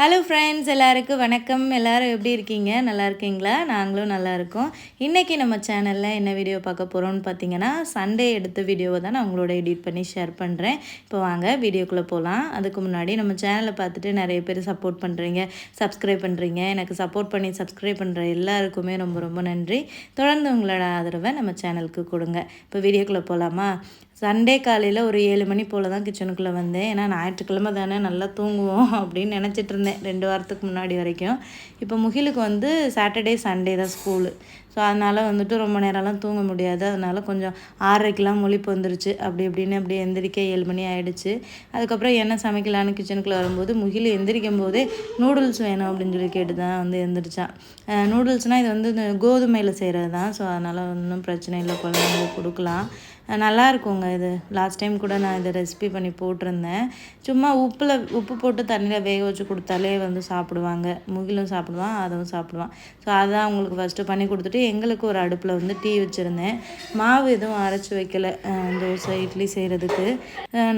Hello friends எல்லாருக்கும் வணக்கம். எல்லாரும் எப்படி இருக்கீங்க? நல்லா இருக்கீங்களா? நாங்களும் நல்லா இருக்கோம். இன்றைக்கி நம்ம சேனலில் என்ன வீடியோ பார்க்க போகிறோம்னு பார்த்தீங்கன்னா சண்டே எடுத்த வீடியோவை தான் நான் உங்களோட எடிட் பண்ணி ஷேர் பண்ணுறேன் இப்போ வாங்க வீடியோக்குள்ளே போகலாம் அதுக்கு முன்னாடி நம்ம சேனலை பார்த்துட்டு நிறைய பேர் சப்போர்ட் பண்ணுறீங்க சப்ஸ்கிரைப் பண்ணுறீங்க எனக்கு சப்போர்ட் பண்ணி சப்ஸ்கிரைப் பண்ணுற எல்லாருக்குமே ரொம்ப ரொம்ப நன்றி. தொடர்ந்து உங்களோட ஆதரவை நம்ம சேனலுக்கு கொடுங்க. இப்போ வீடியோக்குள்ளே போகலாமா சண்டே காலையில் ஒரு ஏழு மணி போல் தான் கிச்சனுக்குள்ளே வந்தேன். ஏன்னா ஞாயிற்றுக்கிழமை தானே நல்லா தூங்குவோம் அப்படின்னு நினச்சிட்டு இருந்தேன் ரெண்டு வாரத்துக்கு முன்னாடி வரைக்கும். இப்போ முகிலுக்கு வந்து சாட்டர்டே சண்டே தான் ஸ்கூலு. ஸோ அதனால் வந்துட்டு ரொம்ப நேரம்லாம் தூங்க முடியாது. அதனால் கொஞ்சம் ஆறரைக்கெலாம் முழிப்பு வந்துருச்சு. அப்படி இப்படின்னு அப்படி எந்திரிக்க ஏழு மணி ஆகிடுச்சு அதுக்கப்புறம் என்ன சமைக்கலான்னு கிச்சனுக்குள்ளே வரும்போது முகில் எந்திரிக்கும் போதே நூடுல்ஸ் வேணும் அப்படின்னு சொல்லி கேட்டு தான் வந்து எந்திரிச்சான். நூடுல்ஸ்னால் இது வந்து இந்த கோதுமையில் செய்கிறது தான் ஸோ அதனால் ஒன்றும் பிரச்சனை இல்லை. குழந்தைங்களுக்கு கொடுக்கலாம். நல்லா இருக்குங்க இது. லாஸ்ட் டைம் கூட நான் இதை ரெசிபி பண்ணி போட்டிருந்தேன். சும்மா உப்பில் உப்பு போட்டு தண்ணியில் வேக வச்சு கொடுத்தாலே வந்து சாப்பிடுவாங்க. முகிலும் சாப்பிடுவான் அதுவும் சாப்பிடுவான். ஸோ அதான் அவங்களுக்கு ஃபஸ்ட்டு பண்ணி கொடுத்துட்டு எங்களுக்கு ஒரு அடுப்பில் வந்து டீ வச்சுருந்தேன். மாவு எதுவும் அரைச்சி வைக்கல தோசை இட்லி செய்கிறதுக்கு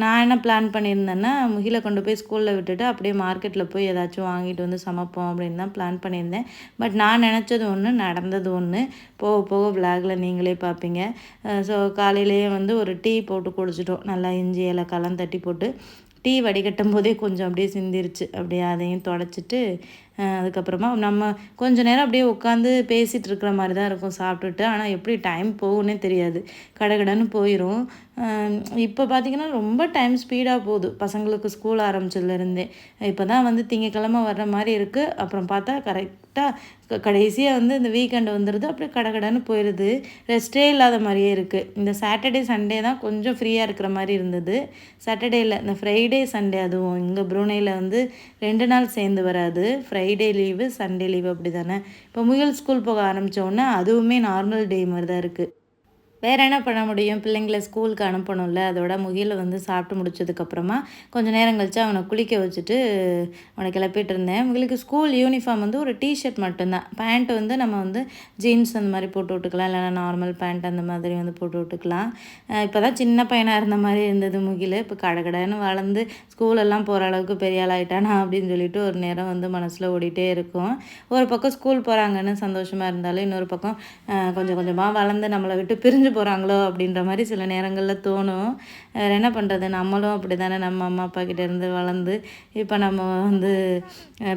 நான் என்ன பிளான் பண்ணியிருந்தேன்னா முகிலை கொண்டு போய் ஸ்கூலில் விட்டுட்டு அப்படியே மார்க்கெட்டில் போய் ஏதாச்சும் வாங்கிட்டு வந்து சமைப்போம் அப்படின்னு தான் பிளான் பண்ணியிருந்தேன். பட் நான் நினச்சது ஒன்று நடந்தது ஒன்று போக போக விளாகில் நீங்களே பார்ப்பீங்க ஸோ காலையிலேயே வந்து ஒரு டீ போட்டு குடிச்சிட்டோம். நல்லா இஞ்சி இலை கலந்து தட்டி போட்டு. டீ வடிகட்டும் போதே கொஞ்சம் அப்படியே சிந்திருச்சு. அப்படியே அதையும் தொடச்சிட்டு அதுக்கப்புறமா நம்ம கொஞ்ச நேரம் அப்படியே உட்காந்து பேசிகிட்டு இருக்கிற மாதிரி தான் இருக்கும் சாப்பிட்டுட்டு. ஆனால் எப்படி டைம் போகும்னே தெரியாது. கடகடன்னு போயிடும் இப்போ பார்த்திங்கன்னா ரொம்ப டைம் ஸ்பீடாக போகுது. பசங்களுக்கு ஸ்கூல் ஆரம்பிச்சதுலேருந்தே இப்போ தான் வந்து திங்கக்கிழமை வர்ற மாதிரி இருக்குது அப்புறம் பார்த்தா கரெக்டாக கடைசியாக வந்து இந்த வீக்கெண்டு வந்துடுது அப்படியே கடகடன்னு போயிடுது ரெஸ்ட்டே இல்லாத மாதிரியே இருக்குது இந்த சாட்டர்டே சண்டே தான் கொஞ்சம் ஃப்ரீயாக இருக்கிற மாதிரி இருந்தது. சாட்டர்டேயில் இந்த ஃப்ரைடே சண்டே அதுவும் இங்கே ப்ரூனேயில் வந்து ரெண்டு நாள் சேர்ந்து வராது. ஃப்ரைடே லீவு சண்டே லீவு அப்படி தானே இப்போ முயல் ஸ்கூல் போக ஆரம்பித்தோடனே அதுவுமே நார்மல் டே மாதிரி தான் இருக்குது வேறு என்ன பண்ண முடியும்? பிள்ளைங்களை ஸ்கூலுக்கு அனுப்பணும்ல. அதோட முகில வந்து சாப்பிட்டு முடிச்சதுக்கப்புறமா கொஞ்சம் நேரம் கழித்து அவனை குளிக்க வச்சுட்டு அவனை கிளப்பிட்டு இருந்தேன். முகிலுக்கு ஸ்கூல் யூனிஃபார்ம் வந்து ஒரு டிஷர்ட் மட்டும்தான். பேண்ட் வந்து நம்ம வந்து ஜீன்ஸ் அந்த மாதிரி போட்டு விட்டுக்கலாம். இல்லைனா நார்மல் பேண்ட் அந்த மாதிரி வந்து போட்டு விட்டுக்கலாம். இப்போ தான் சின்ன பையனாக இருந்த மாதிரி இருந்தது முகில். இப்போ கடகடன்னு வளர்ந்து ஸ்கூலெல்லாம் போகிற அளவுக்கு பெரிய ஆளாயிட்டானா அப்படின்னு சொல்லிட்டு ஒரு நேரம் வந்து மனசில் ஓடிட்டே இருக்கும். ஒரு பக்கம் ஸ்கூல் போகிறாங்கன்னு சந்தோஷமாக இருந்தாலும் இன்னொரு பக்கம் கொஞ்சம் கொஞ்சமாக வளர்ந்து நம்மளை விட்டு பிரிஞ்சு போகிறாங்களோ அப்படின்ற மாதிரி சில நேரங்களில் தோணும். வேறு என்ன பண்ணுறது நம்மளும் அப்படி தானே நம்ம அம்மா அப்பா கிட்டேருந்து வளர்ந்து இப்போ நம்ம வந்து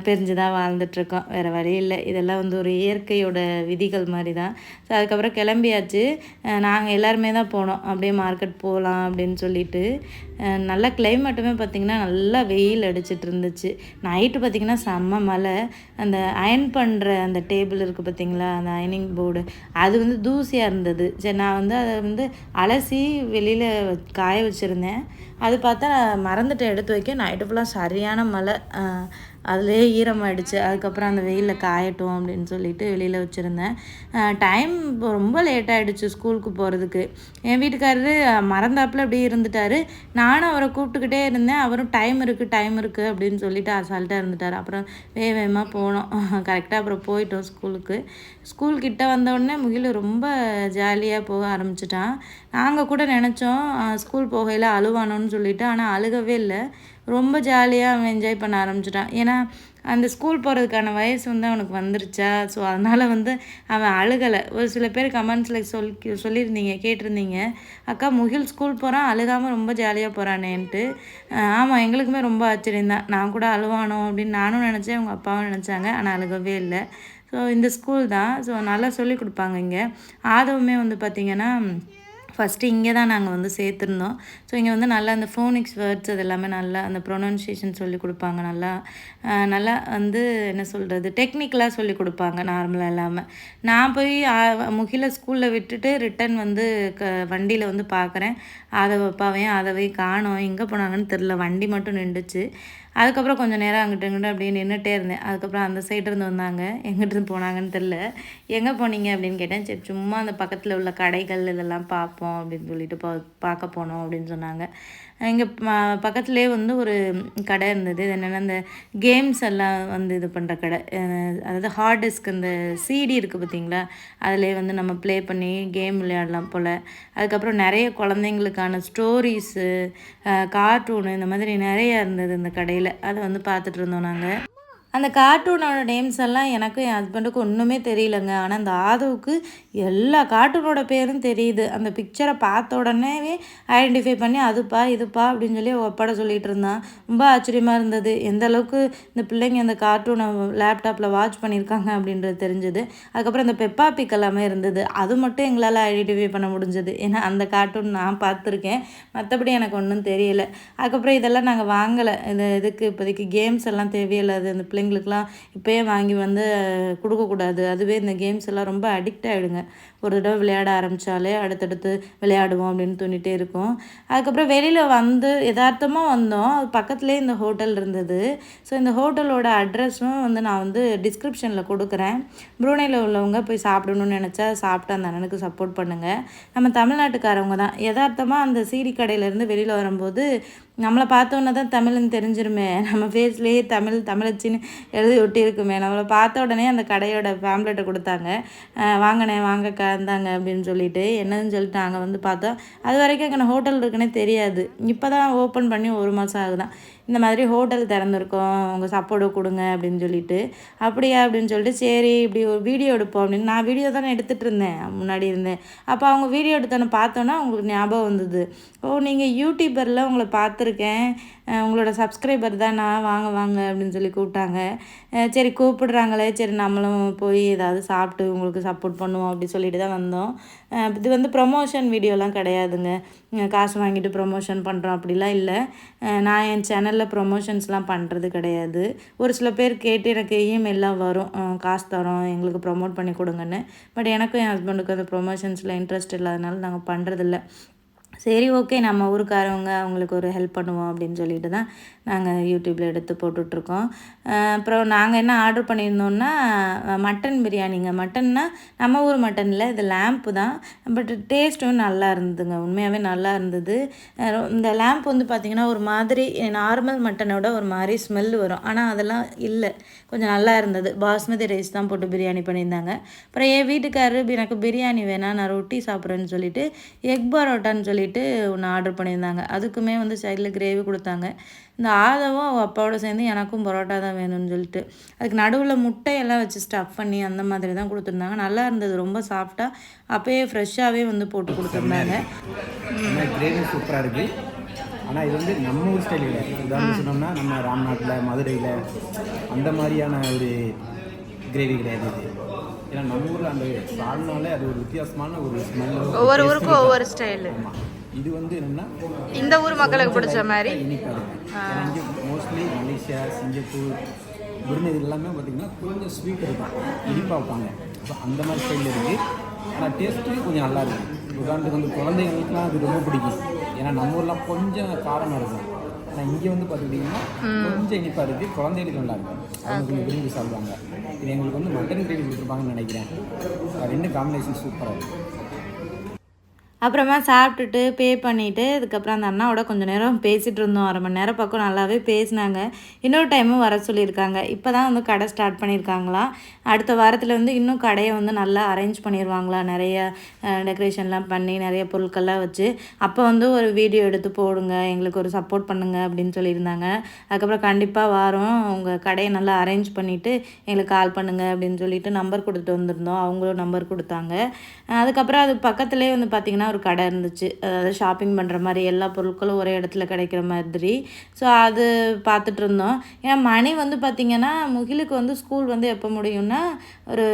பிரிஞ்சு தான் வாழ்ந்துட்டுருக்கோம். வேறு வழி இல்லை. இதெல்லாம் வந்து ஒரு இயற்கையோட விதிகள் மாதிரி தான் ஸோ அதுக்கப்புறம் கிளம்பியாச்சு. நாங்கள் எல்லாருமே தான் போனோம். அப்படியே மார்க்கெட் போகலாம் அப்படின்னு சொல்லிட்டு. நல்ல கிளைமேட்டுமே பார்த்திங்கன்னா நல்லா வெயில் அடிச்சிட்டு இருந்துச்சு நைட்டு பார்த்திங்கன்னா செம்ம மழை. அந்த அயன் பண்ணுற அந்த டேபிள் இருக்குது பார்த்திங்களா அந்த அயனிங் போர்டு அது வந்து தூசியாக இருந்தது. சரி நான் வந்து வந்து அதை வந்து அலசி வெளியில் காய வச்சுருந்தேன். அது பார்த்தா மறந்துட்டு எடுத்து வைக்க. நைட்டு ஃபுல்லாக சரியான மழை. அதிலே ஈரமாயிடுச்சு. அதுக்கப்புறம் அந்த வெயிலில் காயட்டும் அப்படின்னு சொல்லிட்டு வெளியில் வச்சுருந்தேன். டைம் ரொம்ப லேட் ஆகிடுச்சு ஸ்கூலுக்கு போகிறதுக்கு என் வீட்டுக்காரரு மறந்தாப்பில் அப்படியே இருந்துட்டார். நானும் அவரை கூப்பிட்டுக்கிட்டே இருந்தேன். அவரும் டைம் இருக்குது டைம் இருக்குது அப்படின்னு சொல்லிட்டு அசால்ட்டாக இருந்துட்டார். அப்புறம் வே வேகமாக போனோம். கரெக்டாக அப்புறம் போயிட்டோம் ஸ்கூலுக்கு ஸ்கூல் கிட்டே வந்தோடனே முகில் ரொம்ப ஜாலியாக போக ஆரம்பிச்சிட்டான். நாங்கள் கூட நினச்சோம் ஸ்கூல் போகையில் அழுவானோன்னு சொல்லிட்டு. ஆனால் அழுகவே இல்லை. ரொம்ப ஜாலியாக அவன் என்ஜாய் பண்ண ஆரம்பிச்சிட்டான். ஏன்னா அந்த ஸ்கூல் போகிறதுக்கான வயசு வந்து அவனுக்கு வந்துருச்சா? ஸோ அதனால் வந்து அவன் அழுகலை. ஒரு சில பேர் கமெண்ட்ஸில் சொல் சொல்லியிருந்தீங்க கேட்டிருந்தீங்க. அக்கா முகில் ஸ்கூல் போகிறான் அழுகாமல் ரொம்ப ஜாலியாக போகிறானேன்ட்டு ஆமாம் எங்களுக்குமே ரொம்ப ஆச்சரியம் தான். நான் கூட அழுவானோ? அப்படின்னு நானும் நினச்சேன் அவங்க அப்பாவும் நினச்சாங்க. ஆனால் அழுகவே இல்லை. ஸோ இந்த ஸ்கூல் தான். ஸோ நல்லா சொல்லி கொடுப்பாங்க இங்கே. ஆதவுமே வந்து பார்த்திங்கன்னா ஃபஸ்ட்டு இங்கே தான் நாங்கள் வந்து சேர்த்துருந்தோம். இங்கே வந்து நல்லா அந்த ஃபோனிக்ஸ் வேர்ட்ஸ் அது எல்லாமே நல்லா அந்த ப்ரொனன்சியேஷன் சொல்லி கொடுப்பாங்க நல்லா. நல்லா வந்து என்ன சொல்கிறது டெக்னிக்கலாக சொல்லி கொடுப்பாங்க நார்மலாக இல்லாமல் நான் போய் முகில ஸ்கூலில் விட்டுட்டு ரிட்டன் வந்து க வண்டியில் வந்து பார்க்குறேன் அதை வைப்பாவையும் அதவை காணோம் எங்கே போனாங்கன்னு தெரில வண்டி மட்டும் நின்றுச்சு. அதுக்கப்புறம் கொஞ்சம் நேரம் அங்கிட்ட இங்கிட்ட அப்படியே நின்றுட்டே இருந்தேன். அதுக்கப்புறம் அந்த சைடு இருந்து வந்தாங்க எங்கிட்ட போனாங்கன்னு தெரில எங்கே போனீங்க? அப்படின்னு கேட்டேன். சரி சும்மா அந்த பக்கத்தில் உள்ள கடைகள் இதெல்லாம் பார்ப்போம் அப்படின்னு சொல்லிட்டு பா பார்க்க போனோம் அப்படின்னு சொன்னாங்க. இங்கே பக்கத்துலேயே வந்து ஒரு கடை இருந்தது. இது என்னென்னா அந்த கேம்ஸ் எல்லாம் வந்து இது பண்ணுற கடை. அதாவது ஹார்ட் டிஸ்க் இந்த சிடி இருக்குது பார்த்தீங்களா அதிலே வந்து நம்ம ப்ளே பண்ணி கேம் விளையாடலாம் போல். அதுக்கப்புறம் நிறைய குழந்தைங்களுக்கான ஸ்டோரிஸு கார்ட்டூனு இந்த மாதிரி நிறையா இருந்தது இந்த கடையில். அதை வந்து பார்த்துட்டு இருந்தோம் நாங்கள் அந்த கார்ட்டூனோட நேம்ஸ் எல்லாம் எனக்கும் என் ஹஸ்பண்டுக்கும் ஒன்றுமே தெரியலங்க. ஆனால் அந்த ஆதவுக்கு எல்லா கார்ட்டூனோட பேரும் தெரியுது. அந்த பிக்சரை பார்த்த உடனேவே ஐடென்டிஃபை பண்ணி அதுப்பா இதுப்பா அப்படின்னு சொல்லி ஒப்பட சொல்லிகிட்டு இருந்தான். ரொம்ப ஆச்சரியமாக இருந்தது. எந்த அளவுக்கு இந்த பிள்ளைங்க அந்த கார்ட்டூனை லேப்டாப்பில் வாட்ச் பண்ணியிருக்காங்க அப்படின்றது தெரிஞ்சது. அதுக்கப்புறம் இந்த பெப்பா பிக் எல்லாமே இருந்தது. அது மட்டும் எங்களால் ஐடென்டிஃபை பண்ண முடிஞ்சது. ஏன்னா அந்த கார்ட்டூன் நான் பார்த்துருக்கேன். மற்றபடி எனக்கு ஒன்றும் தெரியல. அதுக்கப்புறம் இதெல்லாம் நாங்கள் வாங்கலை. இந்த இதுக்கு இப்போதைக்கு கேம்ஸ் எல்லாம் தேவையில்லாது அந்த பிள்ளைங்களுக்குலாம் இப்போயே வாங்கி வந்து கொடுக்கக்கூடாது. அதுவே இந்த கேம்ஸ் எல்லாம் ரொம்ப அடிக்ட் ஆகிடுங்க ஒரு தடவை விளையாட ஆரம்பித்தாலே அடுத்தடுத்து விளையாடுவோம் அப்படின்னு தோணிகிட்டே இருக்கும். அதுக்கப்புறம் வெளியில் வந்து யதார்த்தமாக வந்தோம். அது பக்கத்துலேயே இந்த ஹோட்டல் இருந்தது. ஸோ இந்த ஹோட்டலோட அட்ரஸும் வந்து நான் வந்து டிஸ்கிரிப்ஷனில் கொடுக்குறேன். ப்ரூனேயில் உள்ளவங்க போய் சாப்பிடணும்னு நினச்சா சாப்பிட்டு அந்த அண்ணனுக்கு சப்போர்ட் பண்ணுங்கள் நம்ம தமிழ்நாட்டுக்காரவங்க தான். யதார்த்தமாக அந்த சீடி கடையிலேருந்து வெளியில் வரும்போது நம்மளை பார்த்தோன்னே தான் தமிழ்னு தெரிஞ்சிருமே. நம்ம ஃபேஸ்லேயே தமிழ் தமிழச்சின்னு எழுதி ஒட்டியிருக்குமே. நம்மளை பார்த்த உடனே அந்த கடையோட ஃபேம்லெட்டை கொடுத்தாங்க. வாங்கினேன் வாங்கக்கா இருந்தாங்க அப்படின்னு சொல்லிட்டு என்னதுன்னு சொல்லிட்டு நாங்கள் வந்து பார்த்தோம். அது வரைக்கும் அங்கே ஹோட்டல் இருக்குன்னே தெரியாது. இப்போ தான் ஓப்பன் பண்ணி ஒரு மாதம் ஆகுதான். இந்த மாதிரி ஹோட்டல் திறந்துருக்கோம் உங்கள் சப்போர்ட்டை கொடுங்க அப்படின்னு சொல்லிட்டு. அப்படியா அப்படின்னு சொல்லிட்டு சரி இப்படி ஒரு வீடியோ எடுப்போம் அப்படின்னு. நான் வீடியோ தானே எடுத்துகிட்டு இருந்தேன் முன்னாடி இருந்தேன். அப்போ அவங்க வீடியோ எடுத்தோன்னு பார்த்தோன்னா உங்களுக்கு ஞாபகம் வந்தது. ஓ நீங்கள் யூடியூபரில் உங்களை பார்த்துருக்கேன். உங்களோட சப்ஸ்கிரைபர் தான் நான் வாங்க வாங்க அப்படின்னு சொல்லி கூப்பிட்டாங்க. சரி கூப்பிடுறாங்களே சரி நம்மளும் போய் ஏதாவது சாப்பிட்டு உங்களுக்கு சப்போர்ட் பண்ணுவோம் அப்படி சொல்லிட்டு தான் வந்தோம். இது வந்து ப்ரொமோஷன் வீடியோலாம் கிடையாதுங்க. காசு வாங்கிட்டு ப்ரொமோஷன் பண்ணுறோம் அப்படிலாம் இல்லை. நான் என் சேனலில் ப்ரொமோஷன்ஸ்லாம் பண்ணுறது கிடையாது. ஒரு சில பேர் கேட்டு எனக்கு இமெயிலாம் வரும். காசு தரோம் எங்களுக்கு ப்ரொமோட் பண்ணி கொடுங்கன்னு. பட் எனக்கும் என் ஹஸ்பண்டுக்கும் அந்த ப்ரொமோஷன்ஸில் இன்ட்ரெஸ்ட் இல்லாதனால நாங்கள் பண்ணுறதில்ல சரி ஓகே நம்ம ஊருக்காரவங்க அவங்களுக்கு ஒரு ஹெல்ப் பண்ணுவோம் அப்படின்னு சொல்லிட்டு தான் நாங்கள் யூடியூப்பில் எடுத்து போட்டுட்ருக்கோம். அப்புறம் நாங்கள் என்ன ஆர்டர் பண்ணியிருந்தோம்னா மட்டன் பிரியாணிங்க. மட்டன்னா நம்ம ஊர் மட்டனில் இது லேம்ப்பு தான். பட் டேஸ்ட்டும் நல்லா இருந்ததுங்க. உண்மையாகவே நல்லா இருந்தது. இந்த லேம்ப் வந்து பார்த்திங்கன்னா ஒரு மாதிரி நார்மல் மட்டனோட ஒரு மாதிரி ஸ்மெல் வரும். ஆனால் அதெல்லாம் இல்லை. கொஞ்சம் நல்லா இருந்தது. பாஸ்மதி ரைஸ் தான் போட்டு பிரியாணி பண்ணியிருந்தாங்க. அப்புறம் என் வீட்டுக்காரரு எனக்கு பிரியாணி வேணாம் நான் ரொட்டி சாப்பிட்றேன்னு சொல்லிட்டு எக் பரோட்டான்னு சொல்லிட்டு ஒன்று ஆர்டர் பண்ணியிருந்தாங்க. அதுக்குமே வந்து சைடில் கிரேவி கொடுத்தாங்க. இந்த ஆதவும் அவள் அப்பாவோட சேர்ந்து எனக்கும் பரோட்டா தான் வேணும்னு சொல்லிட்டு. அதுக்கு நடுவில் முட்டையெல்லாம் வச்சு ஸ்டஃப் பண்ணி அந்த மாதிரி தான் கொடுத்துருந்தாங்க. நல்லா இருந்தது ரொம்ப சாஃப்டாக அப்போயே ஃப்ரெஷ்ஷாகவே வந்து போட்டு கொடுத்துருந்தாங்க. கிரேவி சூப்பராக இருக்குது ஆனால் இது வந்து நம்ம ஊர் ஸ்டைல் கிடையாது உதாரணம் சொன்னோம்னா நம்ம ராம்நாட்டில் மதுரையில் அந்த மாதிரியான ஒரு கிரேவி கிடையாது இது. ஏன்னா நம்ம ஊரில் அந்த சால்னாலே அது ஒரு வித்தியாசமான ஒரு ஸ்மெல் ஒவ்வொரு ஊருக்கும் ஒவ்வொரு ஸ்டைலு இது வந்து என்னன்னா இந்த ஊர் மக்களுக்கு பிடிச்ச மாதிரி. மோஸ்ட்லி மலேசியா சிங்கப்பூர் புருணை இது எல்லாமே பார்த்தீங்கன்னா கொஞ்சம் ஸ்வீட் இருக்கும். இனிப்பாக வைப்பாங்க. ஸோ அந்த மாதிரி ஸ்டைலில் இருக்குது ஆனால் டேஸ்ட்டு கொஞ்சம் நல்லா இருக்கும் உதாரணத்துக்கு வந்து குழந்தைங்களுக்குலாம் அது ரொம்ப பிடிக்கும். ஏன்னா நம்ம ஊர்லாம் கொஞ்சம் காரமாக இருக்கும். ஆனால் இங்கே வந்து பார்த்துக்கிட்டிங்கன்னா கொஞ்சம் இனிப்பாக இருக்குது குழந்தைகளுக்கு நல்லா இருக்கும். அவங்க கொஞ்சம் விரும்பி சாப்பிடுவாங்க. இது எங்களுக்கு வந்து மட்டன் கிரேவி கொடுத்துருப்பாங்கன்னு நினைக்கிறேன். ரெண்டு காம்பினேஷன் சூப்பராக இருக்கும் அப்புறமா சாப்பிட்டுட்டு பே பண்ணிவிட்டு அதுக்கப்புறம் அந்த அண்ணாவோட கொஞ்சம் நேரம் பேசிகிட்டு இருந்தோம். அரை மணி நேரம் பக்கம் நல்லாவே பேசினாங்க. இன்னொரு டைமும் வர சொல்லியிருக்காங்க. இப்போ தான் வந்து கடை ஸ்டார்ட் பண்ணியிருக்காங்களாம். அடுத்த வாரத்தில் வந்து இன்னும் கடையை வந்து நல்லா அரேஞ்ச் பண்ணிடுவாங்களா நிறைய டெக்கரேஷன்லாம் பண்ணி நிறைய பொருட்கள்லாம் வச்சு. அப்போ வந்து ஒரு வீடியோ எடுத்து போடுங்க. எங்களுக்கு ஒரு சப்போர்ட் பண்ணுங்கள் அப்படின்னு சொல்லியிருந்தாங்க. அதுக்கப்புறம் கண்டிப்பாக வாரம். உங்கள் கடையை நல்லா அரேஞ்ச் பண்ணிவிட்டு எங்களுக்கு கால் பண்ணுங்கள் அப்படின்னு சொல்லிட்டு நம்பர் கொடுத்துட்டு வந்திருந்தோம். அவங்களும் நம்பர் கொடுத்தாங்க. அதுக்கப்புறம் அது பக்கத்துலேயே வந்து பார்த்திங்கன்னா ஒரு கடை இருந்துச்சு. அதாவது ஷாப்பிங் பண்ணுற மாதிரி எல்லா பொருட்களும் ஒரே இடத்துல கிடைக்கிற மாதிரி. ஸோ அது பார்த்துட்டு இருந்தோம். ஏன்னா மணி வந்து பார்த்திங்கன்னா முகிலுக்கு வந்து ஸ்கூல் வந்து எப்போ முடியும்னா ஒரு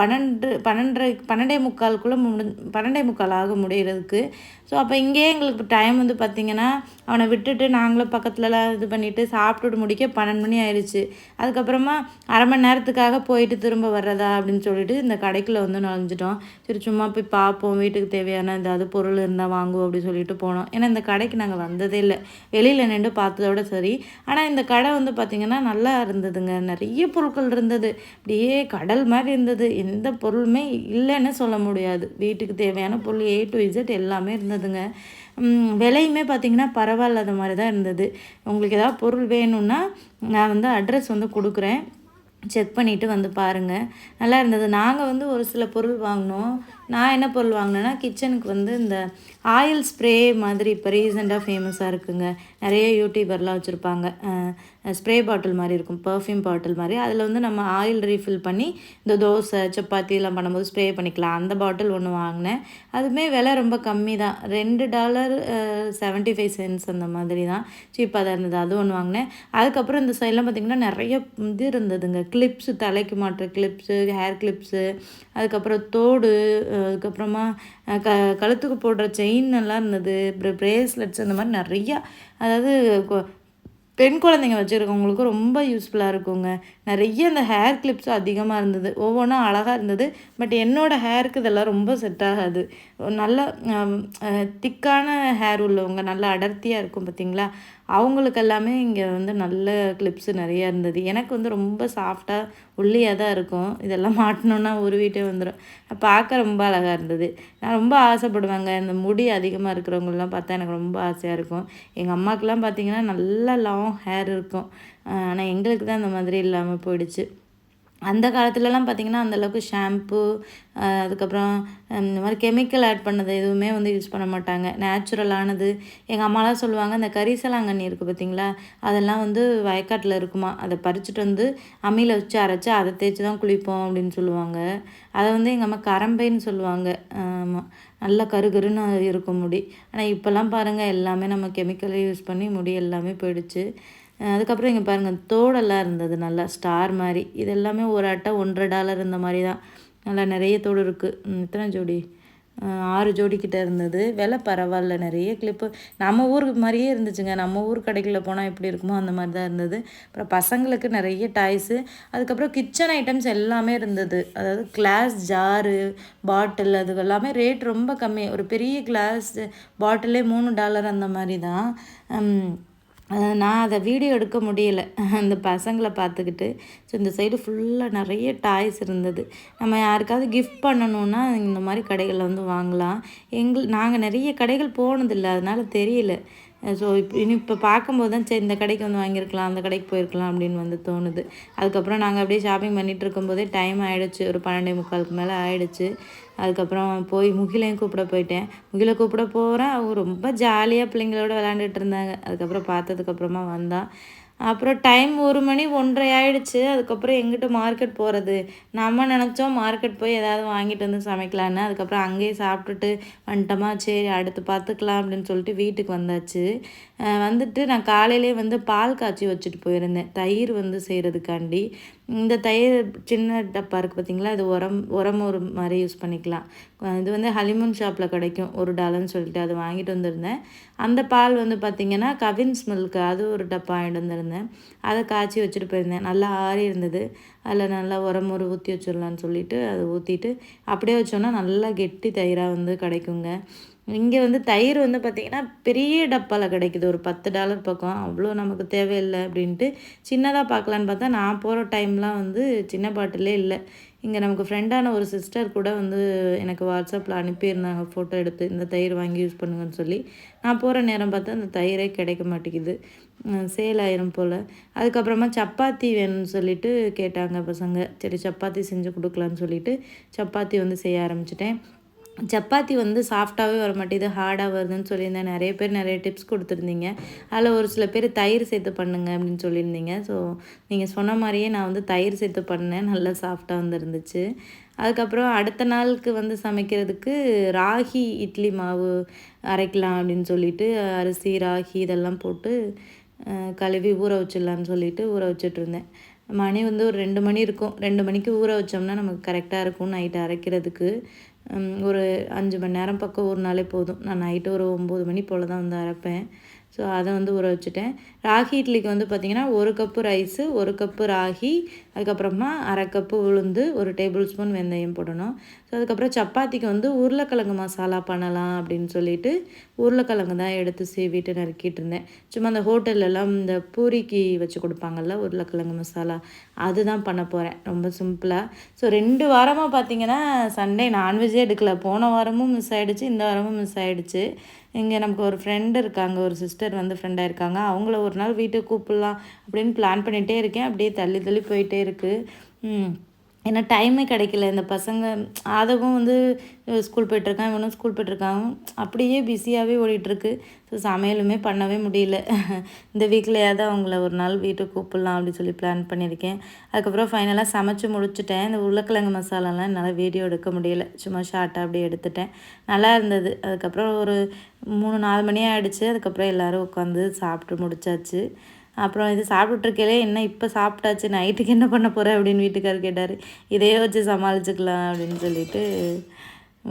பன்னெண்டு பன்னெண்டரை பன்னெண்டே முக்காலுக்குள்ளே முடி பன்னெண்டே முக்கால் ஆக முடிகிறதுக்கு ஸோ அப்போ இங்கேயே எங்களுக்கு டைம் வந்து பார்த்திங்கன்னா அவனை விட்டுட்டு நாங்களும் பக்கத்துலலாம் இது பண்ணிவிட்டு சாப்பிட்டுட்டு முடிக்க பன்னெண்டு மணி ஆயிடுச்சு. அதுக்கப்புறமா அரை மணி நேரத்துக்காக போயிட்டு திரும்ப வர்றதா அப்படின்னு சொல்லிட்டு இந்த கடைக்குள்ளே வந்து நுழைஞ்சிட்டோம். சரி சும்மா போய் பார்ப்போம் வீட்டுக்கு தேவையான ஏதாவது பொருள் இருந்தால் வாங்குவோம் அப்படின்னு சொல்லிட்டு போனோம். ஏன்னா இந்த கடைக்கு நாங்கள் வந்ததே இல்லை. வெளியில் நின்று பார்த்ததோட சரி. ஆனால் இந்த கடை வந்து பார்த்திங்கன்னா நல்லா இருந்ததுங்க. நிறைய பொருட்கள் இருந்தது. அப்படியே கடல் மாதிரி இருந்தது. எந்த பொருளுமே இல்லைன்னு சொல்ல முடியாது. வீட்டுக்கு தேவையான பொருள் ஏ டு இசட் எல்லாமே இருந்தது. இருந்ததுங்க. விலையுமே பார்த்திங்கன்னா பரவாயில்லாத மாதிரி தான் இருந்தது. உங்களுக்கு ஏதாவது பொருள் வேணும்னா நான் வந்து அட்ரஸ் வந்து கொடுக்குறேன். செக் பண்ணிவிட்டு வந்து பாருங்கள் நல்லா இருந்தது. நாங்கள் வந்து ஒரு சில பொருள் வாங்கினோம். நான் என்ன பொருள் வாங்கினேன்னா கிச்சனுக்கு வந்து இந்த ஆயில் ஸ்ப்ரே மாதிரி இப்போ ரீசெண்டாக ஃபேமஸாக இருக்குங்க. நிறைய யூடியூபர்லாம் வச்சுருப்பாங்க. ஸ்ப்ரே பாட்டில் மாதிரி இருக்கும் பர்ஃப்யூம் பாட்டில் மாதிரி. அதில் வந்து நம்ம ஆயில் ரீஃபில் பண்ணி இந்த தோசை சப்பாத்தி எல்லாம் பண்ணும்போது ஸ்ப்ரே பண்ணிக்கலாம். அந்த பாட்டில் ஒன்று வாங்கினேன். அதுவுமே விலை ரொம்ப கம்மி தான் ரெண்டு டாலர் செவன்ட்டி ஃபைவ் சென்ஸ் அந்த மாதிரி தான் சீப்பாக தான் இருந்தது. அது ஒன்று வாங்கினேன். அதுக்கப்புறம் இந்த சைட்லாம் பார்த்திங்கன்னா நிறைய இது இருந்ததுங்க. கிளிப்ஸு தலைக்கு மாட்டுற கிளிப்ஸு ஹேர் கிளிப்ஸு அதுக்கப்புறம் தோடு அதுக்கப்புறமா க கழுத்துக்கு போடுற செயின் எல்லாம் இருந்தது. ப்ரேஸ்லெட்ஸ் அந்த மாதிரி நிறையா அதாவது கொ- பெண் குழந்தைங்க வச்சுருக்கவங்களுக்கு ரொம்ப யூஸ்ஃபுல்லாக இருக்குங்க. நிறைய அந்த ஹேர் கிளிப்ஸும் அதிகமாக இருந்தது. ஒவ்வொன்றும் அழகாக இருந்தது. பட் என்னோடய ஹேருக்கு இதெல்லாம் ரொம்ப செட் ஆகாது. நல்ல திக்கான ஹேர் உள்ளவங்க நல்லா அடர்த்தியாக இருக்கும் பார்த்தீங்களா அவங்களுக்கு எல்லாமே இங்கே வந்து நல்ல கிளிப்ஸு நிறையா இருந்தது. எனக்கு வந்து ரொம்ப சாஃப்டாக ஒல்லியாக தான் இருக்கும். இதெல்லாம் மாட்டினோன்னா ஒரு வீட்டே வந்துடும் பார்க்க ரொம்ப அழகாக இருந்தது. நான் ரொம்ப ஆசைப்படுவேங்க. இந்த முடி அதிகமாக இருக்கிறவங்களெலாம் பார்த்தா எனக்கு ரொம்ப ஆசையாக இருக்கும். எங்கள் அம்மாக்கெலாம் பார்த்தீங்கன்னா நல்லா லாங் ஹேர் இருக்கும். ஆனால் எங்களுக்கு தான் இந்த மாதிரி இல்லாமல் போயிடுச்சு. அந்த காலத்துலலாம் பார்த்திங்கன்னா அந்தளவுக்கு ஷாம்பு அதுக்கப்புறம் இந்த மாதிரி கெமிக்கல் ஆட் பண்ணது எதுவுமே வந்து யூஸ் பண்ண மாட்டாங்க. நேச்சுரலானது எங்கள் அம்மாலாம் சொல்லுவாங்க இந்த கரிசலாங்கண்ணி இருக்குது பார்த்தீங்களா அதெல்லாம் வந்து வயக்காட்டில் இருக்குமா? அதை பறிச்சுட்டு வந்து அம்மியில் வச்சு அரைச்சி அதை தேய்ச்சி தான் குளிப்போம் அப்படின்னு சொல்லுவாங்க. அதை வந்து எங்கள் அம்மா கரம்பைன்னு சொல்லுவாங்க. ஆமாம் நல்லா கருகருன்னு இருக்கும் முடி. ஆனால் இப்போல்லாம் பாருங்கள் எல்லாமே நம்ம கெமிக்கலை யூஸ் பண்ணி முடி எல்லாமே போயிடுச்சு. அதுக்கப்புறம் இங்கே பாருங்கள் தோடெல்லாம் இருந்தது நல்லா ஸ்டார் மாதிரி. இது எல்லாமே ஒரு அட்டை ஒன்றரை டாலர் இந்த மாதிரி தான். நல்லா நிறைய தோடு இருக்குது எத்தனை ஜோடி? ஆறு ஜோடி இருந்தது. விலை பரவாயில்ல நிறைய கிளிப்பு நம்ம ஊருக்கு மாதிரியே இருந்துச்சுங்க. நம்ம ஊர் கடைகளில் போனால் எப்படி இருக்குமோ அந்த மாதிரி தான் இருந்தது. அப்புறம் பசங்களுக்கு நிறைய டாய்ஸு. அதுக்கப்புறம் கிச்சன் ஐட்டம்ஸ் எல்லாமே இருந்தது. அதாவது கிளாஸ் ஜாரு பாட்டில் அது எல்லாமே ரேட் ரொம்ப கம்மி. ஒரு பெரிய கிளாஸ் பாட்டிலே மூணு டாலர் அந்த மாதிரி தான். நான் அதை வீடியோ எடுக்க முடியல. அந்த பசங்களை பார்த்துக்கிட்டு. ஸோ இந்த சைடு ஃபுல்லாக நிறைய டாய்ஸ் இருந்தது. நம்ம யாருக்காவது கிஃப்ட் பண்ணணுன்னா இந்த மாதிரி கடைகளில் வந்து வாங்கலாம். எங்கள் நாங்கள் நிறைய கடைகள் போனதில்லை. அதனால தெரியல. ஸோ இப்போ இனி இப்போ பார்க்கும்போது தான் சரி இந்த கடைக்கு வந்து வாங்கியிருக்கலாம் அந்த கடைக்கு போயிருக்கலாம் அப்படின்னு வந்து தோணுது. அதுக்கப்புறம் நாங்கள் அப்படியே ஷாப்பிங் பண்ணிட்டு இருக்கும்போதே டைம் ஆகிடுச்சு ஒரு பன்னெண்டே முக்காலுக்கு மேலே ஆகிடுச்சு அதுக்கப்புறம் போய் முகிலையும் கூப்பிட போயிட்டேன். முகில கூப்பிட போகிறேன் அவங்க ரொம்ப ஜாலியாக பிள்ளைங்களோட விளாண்டுட்டு இருந்தாங்க. அதுக்கப்புறம் பார்த்ததுக்கப்புறமா வந்தான் அப்புறம் டைம் ஒரு மணி ஒன்றரை ஆயிடுச்சு. அதுக்கப்புறம் எங்கிட்ட மார்க்கெட் போகிறது நம்ம நினச்சோம் மார்க்கெட் போய் ஏதாவது வாங்கிட்டு வந்து சமைக்கலான்னு. அதுக்கப்புறம் அங்கேயே சாப்பிட்டுட்டு வந்துட்டோமா. சரி அடுத்து பார்த்துக்கலாம் அப்படின்னு சொல்லிட்டு வீட்டுக்கு வந்தாச்சு. வந்துட்டு நான் காலையிலே வந்து பால் காய்ச்சி வச்சுட்டு போயிருந்தேன். தயிர் வந்து செய்கிறதுக்காண்டி இந்த தயிர் சின்ன டப்பா இருக்குது பார்த்தீங்களா இது உரம் உரம் ஒரு மாதிரி யூஸ் பண்ணிக்கலாம். இது வந்து ஹலிமூன் ஷாப்பில் கிடைக்கும். ஒரு டாலர்னு சொல்லிட்டு அது வாங்கிட்டு வந்திருந்தேன். அந்த பால் வந்து பார்த்திங்கன்னா கவின்ஸ் மில்க் அது ஒரு டப்பா வாங்கிட்டு வந்திருந்தேன். அதை காய்ச்சி வச்சுட்டு போயிருந்தேன். நல்லா ஆறி இருந்தது. அதில் நல்லா உரம் ஒரு ஊற்றி வச்சிடலான்னு சொல்லிட்டு அதை ஊற்றிட்டு அப்படியே வச்சோன்னா நல்லா கெட்டி தயிராக வந்து கிடைக்குங்க. இங்கே வந்து தயிர் வந்து பார்த்திங்கன்னா பெரிய டப்பாவில் கிடைக்குது. ஒரு பத்து டாலர் பக்கம். அவ்வளோ நமக்கு தேவையில்லை அப்படின்ட்டு சின்னதாக பார்க்கலான்னு பார்த்தா நான் போகிற டைம்லாம் வந்து சின்ன பாட்டிலே இல்லை. இங்கே நமக்கு ஃப்ரெண்டான ஒரு சிஸ்டர் கூட வந்து எனக்கு வாட்ஸ்அப்பில் அனுப்பியிருந்தாங்க ஃபோட்டோ எடுத்து இந்த தயிர் வாங்கி யூஸ் பண்ணுங்கன்னு சொல்லி. நான் போகிற நேரம் பார்த்தா அந்த தயிரே கிடைக்க மாட்டேங்குது. சேல் ஆயிரும் போல். அதுக்கப்புறமா சப்பாத்தி வேணும்னு சொல்லிட்டு கேட்டாங்க பசங்க. சரி சப்பாத்தி செஞ்சு கொடுக்கலான்னு சொல்லிட்டு சப்பாத்தி வந்து செய்ய ஆரம்பிச்சிட்டேன். சப்பாத்தி வந்து சாஃப்டாகவே வர மாட்டேது ஹார்டாக வருதுன்னு சொல்லியிருந்தேன். நிறைய பேர் நிறைய டிப்ஸ் கொடுத்துருந்தீங்க. அதில் ஒரு சில பேர் தயிர் சேர்த்து பண்ணுங்க அப்படின்னு சொல்லியிருந்தீங்க. ஸோ நீங்கள் சொன்ன மாதிரியே நான் வந்து தயிர் சேர்த்து பண்ணேன். நல்லா சாஃப்டாக வந்துருந்துச்சு அதுக்கப்புறம் அடுத்த நாளுக்கு வந்து சமைக்கிறதுக்கு ராகி இட்லி மாவு அரைக்கலாம் அப்படின்னு சொல்லிட்டு அரிசி ராகி இதெல்லாம் போட்டு கழுவி ஊற வச்சிடலான்னு சொல்லிட்டு ஊற வச்சிட்ருந்தேன். மணி வந்து ஒரு ரெண்டு மணி இருக்கும். ரெண்டு மணிக்கு ஊற வச்சோம்னா நமக்கு கரெக்டாக இருக்கும் நைட்டு அரைக்கிறதுக்கு. ஒரு அஞ்சு மணி நேரம் பக்கம் ஒரு நாளே போதும். நான் நைட்டு ஒரு ஒம்பது மணி போல் தான் வந்து அரைப்பேன். ஸோ அதை வந்து ஊற வச்சுட்டேன். ராகி இட்லிக்கு வந்து பார்த்திங்கன்னா ஒரு கப்பு ரைஸு ஒரு கப்பு ராகி அதுக்கப்புறமா அரை கப்பு உளுந்து ஒரு டேபிள் ஸ்பூன் வெந்தயம் போடணும். ஸோ அதுக்கப்புறம் சப்பாத்திக்கு வந்து உருளைக்கிழங்கு மசாலா பண்ணலாம் அப்படின்னு சொல்லிட்டு உருளைக்கிழங்கு தான் எடுத்து சீவிட்டு நறுக்கிட்டு இருந்தேன். சும்மா அந்த ஹோட்டல்லலாம் இந்த பூரிக்கு வச்சு கொடுப்பாங்கல்ல உருளைக்கிழங்கு மசாலா அதுதான் பண்ண போகிறேன் ரொம்ப சிம்பிளாக ஸோ ரெண்டு வாரமாக பார்த்தீங்கன்னா சண்டே நான்வெஜ்ஜே எடுக்கல. போன வாரமும் மிஸ் ஆகிடுச்சு இந்த வாரமும் மிஸ் ஆகிடுச்சு இங்கே நமக்கு ஒரு ஃப்ரெண்டு இருக்காங்க ஒரு சிஸ்டர் வந்து ஃப்ரெண்டாக இருக்காங்க அவங்கள ஒரு நாள் வீட்டுக்கு கூப்பிடலாம் அப்படின்னு பிளான் பண்ணிகிட்டே இருக்கேன். அப்படியே தள்ளி தள்ளி போயிட்டே இருக்குது ஏன்னா டைமே கிடைக்கல. இந்த பசங்க ஆதவும் வந்து ஸ்கூல் போயிட்டுருக்கான் இவனும் ஸ்கூல் போயிட்டுருக்காங்க அப்படியே பிஸியாகவே ஓடிட்டுருக்கு. ஸோ சமையலுமே பண்ணவே முடியல. இந்த வீக்லேயாவது அவங்கள ஒரு நாள் வீட்டுக்கு கூப்பிடலாம் அப்படின்னு சொல்லி பிளான் பண்ணியிருக்கேன். அதுக்கப்புறம் ஃபைனலாக சமைச்சு முடிச்சுட்டேன். இந்த உருளைக்கிழங்கு மசாலாலாம் என்னால் வீடியோ எடுக்க முடியல. சும்மா ஷார்ட்டாக அப்படியே எடுத்துட்டேன். நல்லா இருந்தது. அதுக்கப்புறம் ஒரு மூணு நாலு மணி ஆகிடுச்சு அதுக்கப்புறம் எல்லோரும் உட்காந்து சாப்பிட்டு முடிச்சாச்சு. அப்புறம் இது சாப்பிட்டுருக்கையிலே என்ன இப்போ சாப்பிட்டாச்சு நைட்டுக்கு என்ன பண்ண போகிற அப்படின்னு வீட்டுக்காரர் கேட்டார். இதையே வச்சு சமாளிச்சுக்கலாம் அப்படின்னு சொல்லிட்டு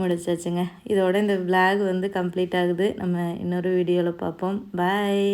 முடிச்சாச்சுங்க. இதோட இந்த vlog வந்து கம்ப்ளீட் ஆகுது. நம்ம இன்னொரு வீடியோவில் பார்ப்போம். பாய்